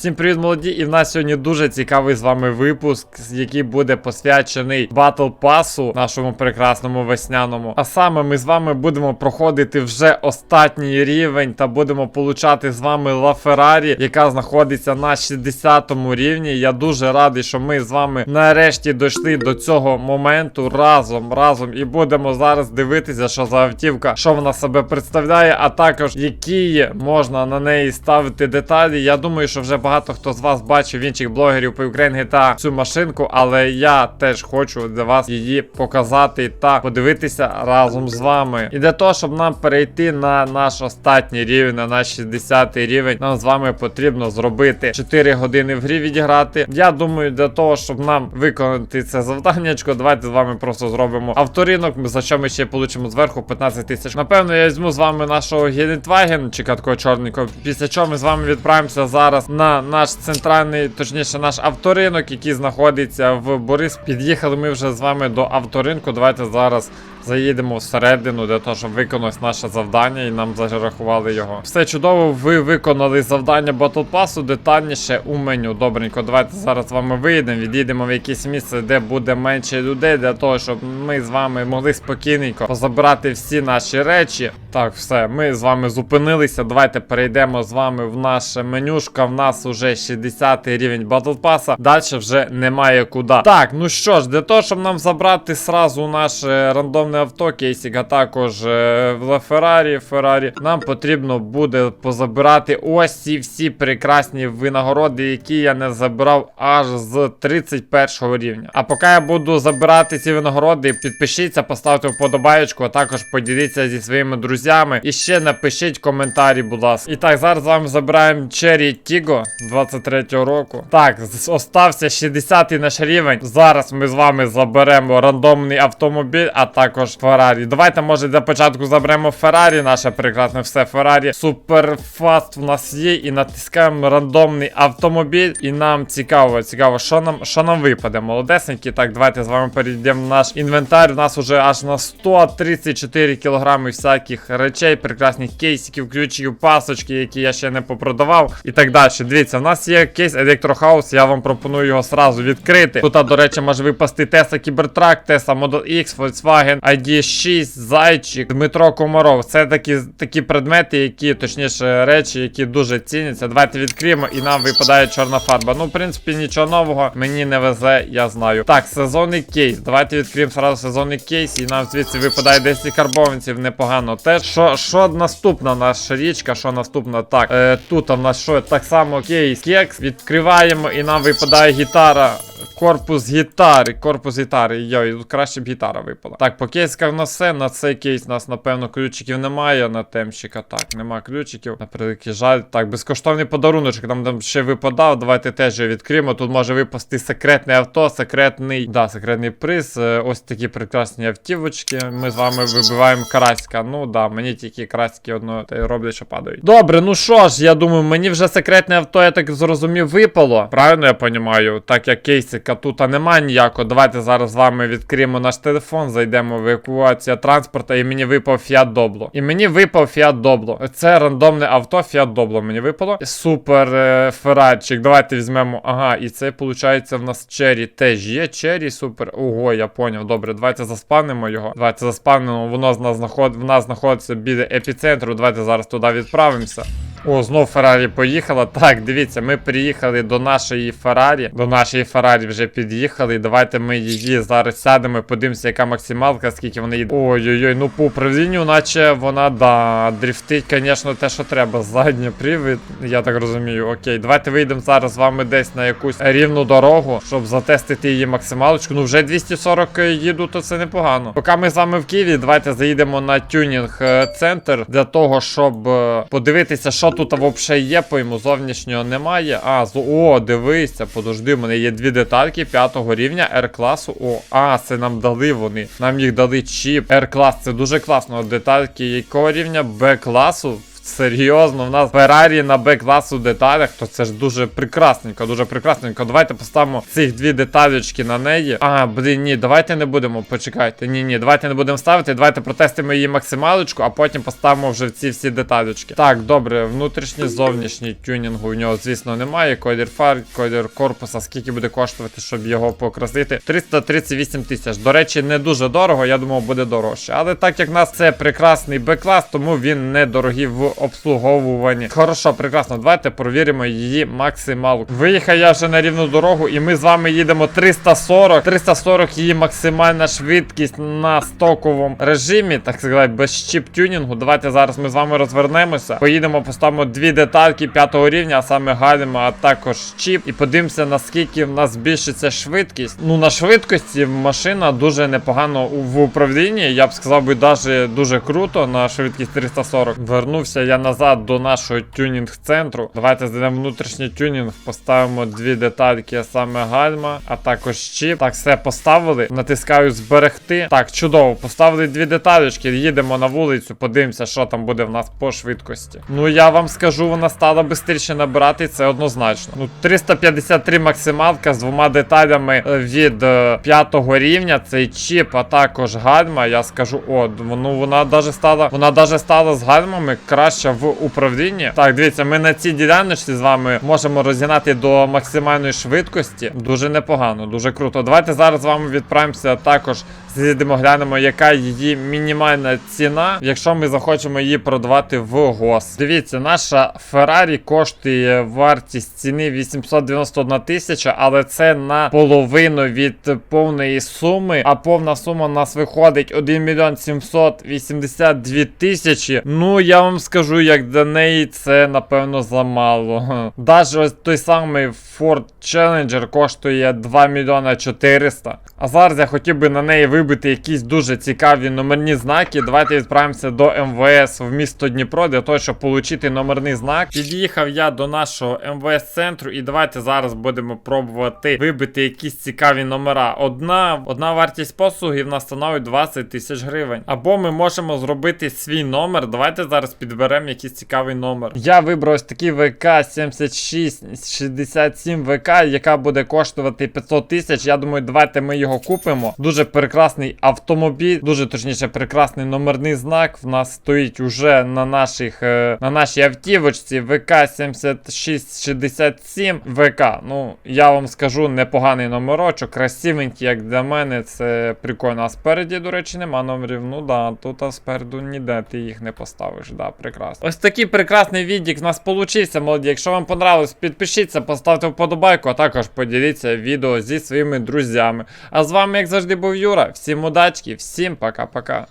Всім привіт, молоді! І в нас сьогодні дуже цікавий з вами випуск, який буде посвячений батл пасу нашому прекрасному весняному. А саме ми з вами будемо проходити вже останній рівень та будемо получати з вами Ла Феррарі, яка знаходиться на 60-му рівні. Я дуже радий, що ми з вами нарешті дійшли до цього моменту разом, разом і будемо зараз дивитися, що за автівка, що вона себе представляє, а також які можна на неї ставити деталі. Я думаю, що вже багато хто з вас бачив інших блогерів по Ukraine GTA цю машинку, але я теж хочу для вас її показати та подивитися разом з вами. І для того, щоб нам перейти на наш останній рівень, на наш 60 рівень, нам з вами потрібно зробити 4 години в грі відіграти. Я думаю, для того, щоб нам виконати це завданнячко, давайте з вами просто зробимо авторинок, за що ми ще получимо зверху 15 тисяч. Напевно, я візьму з вами нашого Гелендваген, чи такого чорненького, після чого ми з вами відправимося зараз на наш центральний, точніше, наш авторинок, який знаходиться в Борис. Під'їхали ми вже з вами до авторинку. Давайте зараз заїдемо всередину для того, щоб виконати наше завдання і нам зарахували його. Все чудово, ви виконали завдання Battle Pass детальніше у меню. Добренько, давайте зараз з вами виїдемо, відійдемо в якесь місце, де буде менше людей, для того, щоб ми з вами могли спокійненько позабирати всі наші речі. Так, все, ми з вами зупинилися. Давайте перейдемо з вами в наше менюшка. В нас уже 60 рівень Battle Pass. Далі вже немає куди. Так, ну що ж, для того, щоб нам забрати сразу наше рандомне авто, кейсик, а також е, в Феррарі, Феррарі, нам потрібно буде позабирати ось ці всі прекрасні винагороди, які я не забрав аж з 31 рівня. А поки я буду забирати ці винагороди, підпишіться, поставте вподобаєчку, а також поділіться зі своїми друзями. І ще напишіть коментарі, будь ласка. І так, зараз з вами забираємо Cherry Tigo 23-го року. Так, остався 60-й наш рівень. Зараз ми з вами заберемо рандомний автомобіль, а також Феррарі. Давайте, може, для початку заберемо Феррарі, наше прекрасне все Феррарі. Суперфаст в нас є. І натискаємо рандомний автомобіль. І нам цікаво, цікаво, що нам, що нам випаде. Молодесенькі. Так, давайте з вами перейдемо в наш інвентар. У нас уже аж на 134 кілограми всяких речей, прекрасних кейсиків, ключиків, пасочки, які я ще не попродавав. І так далі. Дивіться, в нас є кейс Electrohouse, я вам пропоную його сразу відкрити. Тут, до речі, може випасти Tesla Cybertruck, Tesla Model X, Volkswagen ID6, Зайчик, Дмитро Комаров. Це такі, такі предмети, які, точніше, речі, які дуже ціняться. Давайте відкриємо і нам випадає чорна фарба. Ну, в принципі, нічого нового. Мені не везе, я знаю. Так, сезонний кейс. Давайте відкриємо сразу сезонний кейс, і нам звідси випадає 10 карбованців, непогано. Те, що, що наступна наша річка, що наступна? Так, е, тут у нас що так само кейс кекс. Відкриваємо і нам випадає гітара. Корпус гітари, корпус гітари. Йой, тут краще б гітара випала. Так, по кейсках в нас все. На цей кейс у нас, напевно, ключиків немає. На темщика. Так, нема ключиків. На превеликий жаль. Так, безкоштовний подаруночок. Нам там ще випадав. Давайте теж його відкриємо. Тут може випасти секретне авто, секретний. Да, секретний приз. Е, Ось такі прекрасні автівочки. Ми з вами вибиваємо караська. Ну да, мені тільки караськи одно та й роблять, що падають. Добре, ну що ж, я думаю, мені вже секретне авто, я так зрозумів, випало. Правильно я понімаю? Так як кейсика тут немає ніякого. Давайте зараз з вами відкриємо наш телефон, зайдемо в евакуація транспорта, і мені випав Fiat Doblo. І мені випав Fiat Doblo. Це рандомне авто Fiat Doblo мені випало. Супер е, Феррарчик. Давайте візьмемо. Ага, і це виходить в нас Cherry теж є. Cherry, супер. Ого, я поняв. Добре, давайте заспавнимо його. Давайте заспавнимо. Воно з в нас знаходиться біля епіцентру. Давайте зараз туди відправимося. О, знов Феррарі поїхала. Так, дивіться, ми приїхали до нашої Феррарі. До нашої Феррарі вже під'їхали. Давайте ми її зараз сядемо подивимося, яка максималка, скільки вона їде. Ой-ой-ой, ну по управлінню, наче вона, да, дрифтить, звісно, те, що треба. Задній привід, я так розумію. Окей, давайте вийдемо зараз з вами десь на якусь рівну дорогу, щоб затестити її максималочку. Ну, вже 240 їду, то це непогано. Поки ми з вами в Києві, давайте заїдемо на тюнінг е, для того, щоб е, подивитися, що тут взагалі є, пойму, зовнішнього немає. А, з... о, дивися, подожди, у мене є дві детальки п'ятого рівня R-класу. О, а, це нам дали вони. Нам їх дали чіп. R-клас, це дуже класно. Детальки якого рівня Б-класу. Серйозно, в нас Феррарі на Б-класу деталях, то це ж дуже прекрасненько, дуже прекрасненько. Давайте поставимо цих дві деталечки на неї. А, блін, ні, давайте не будемо. Почекайте. Ні, ні, давайте не будемо ставити. Давайте протестимо її максималочку, а потім поставимо вже ці всі деталечки. Так, добре, внутрішній, зовнішній тюнінгу у нього, звісно, немає. Колір фар, колір корпуса, скільки буде коштувати, щоб його покрасити. 338 тисяч. До речі, не дуже дорого, я думав, буде дорожче. Але так як в нас це прекрасний Б-клас, тому він недорогий в обслуговуванні. Хорошо, прекрасно. Давайте провіримо її максималку. Виїхав я вже на рівну дорогу, і ми з вами їдемо 340. 340 її максимальна швидкість на стоковому режимі, так сказати, без чіп тюнінгу. Давайте зараз ми з вами розвернемося. Поїдемо, поставимо дві детальки п'ятого рівня, а саме гальма, а також чіп. І подивимося, наскільки в нас збільшиться швидкість. Ну на швидкості машина дуже непогано в управлінні. Я б сказав би, навіть дуже круто на швидкість 340. Вернувся я назад до нашого тюнінг-центру. Давайте зайдемо внутрішній тюнінг, поставимо дві детальки, а саме гальма, а також чіп. Так, все поставили. Натискаю зберегти. Так, чудово, поставили дві деталечки. Їдемо на вулицю, подивимося, що там буде в нас по швидкості. Ну я вам скажу, вона стала швидше набирати, це однозначно. Ну, 353 максималка з двома деталями е, від е, п'ятого рівня. Цей чіп, а також гальма. Я скажу, о, ну вона даже стала, вона даже стала з гальмами краще в управлінні. Так, дивіться, ми на цій діляночці з вами можемо розігнати до максимальної швидкості. Дуже непогано, дуже круто. Давайте зараз з вами відправимося також. З'їдемо, глянемо, яка її мінімальна ціна, якщо ми захочемо її продавати в ГОС. Дивіться, наша Феррарі коштує вартість ціни 891 тисяча, але це на половину від повної суми. А повна сума у нас виходить 1 мільйон 782 тисячі. Ну я вам скажу, як для неї це напевно замало. Даже ось той самий Ford Challenger коштує 2 мільйона 400. А зараз я хотів би на неї вибити якісь дуже цікаві номерні знаки. Давайте відправимося до МВС в місто Дніпро для того, щоб отримати номерний знак. Під'їхав я до нашого МВС центру, і давайте зараз будемо пробувати вибити якісь цікаві номера. Одна, одна вартість послуги в нас становить 20 тисяч гривень. Або ми можемо зробити свій номер. Давайте зараз підберемо якийсь цікавий номер. Я вибрав ось такий ВК 7667 ВК, яка буде коштувати 500 тисяч. Я думаю, давайте ми його купимо. Дуже прекрасний автомобіль, дуже точніше, прекрасний номерний знак. В нас стоїть уже на наших е, на нашій автівочці ВК 7667 ВК. Ну, я вам скажу, непоганий номерочок, красивенький, як для мене, це прикольно. А спереді, до речі, нема номерів. Ну да, тут а спереду ніде ти їх не поставиш. Да, прекрасно. Ось такий прекрасний відік в нас получився, молоді. Якщо вам понравилось, підпишіться, поставте вподобайку, а також поділіться відео зі своїми друзями. А з вами, як завжди, був Юра. Всім удачки, всім пока-пока.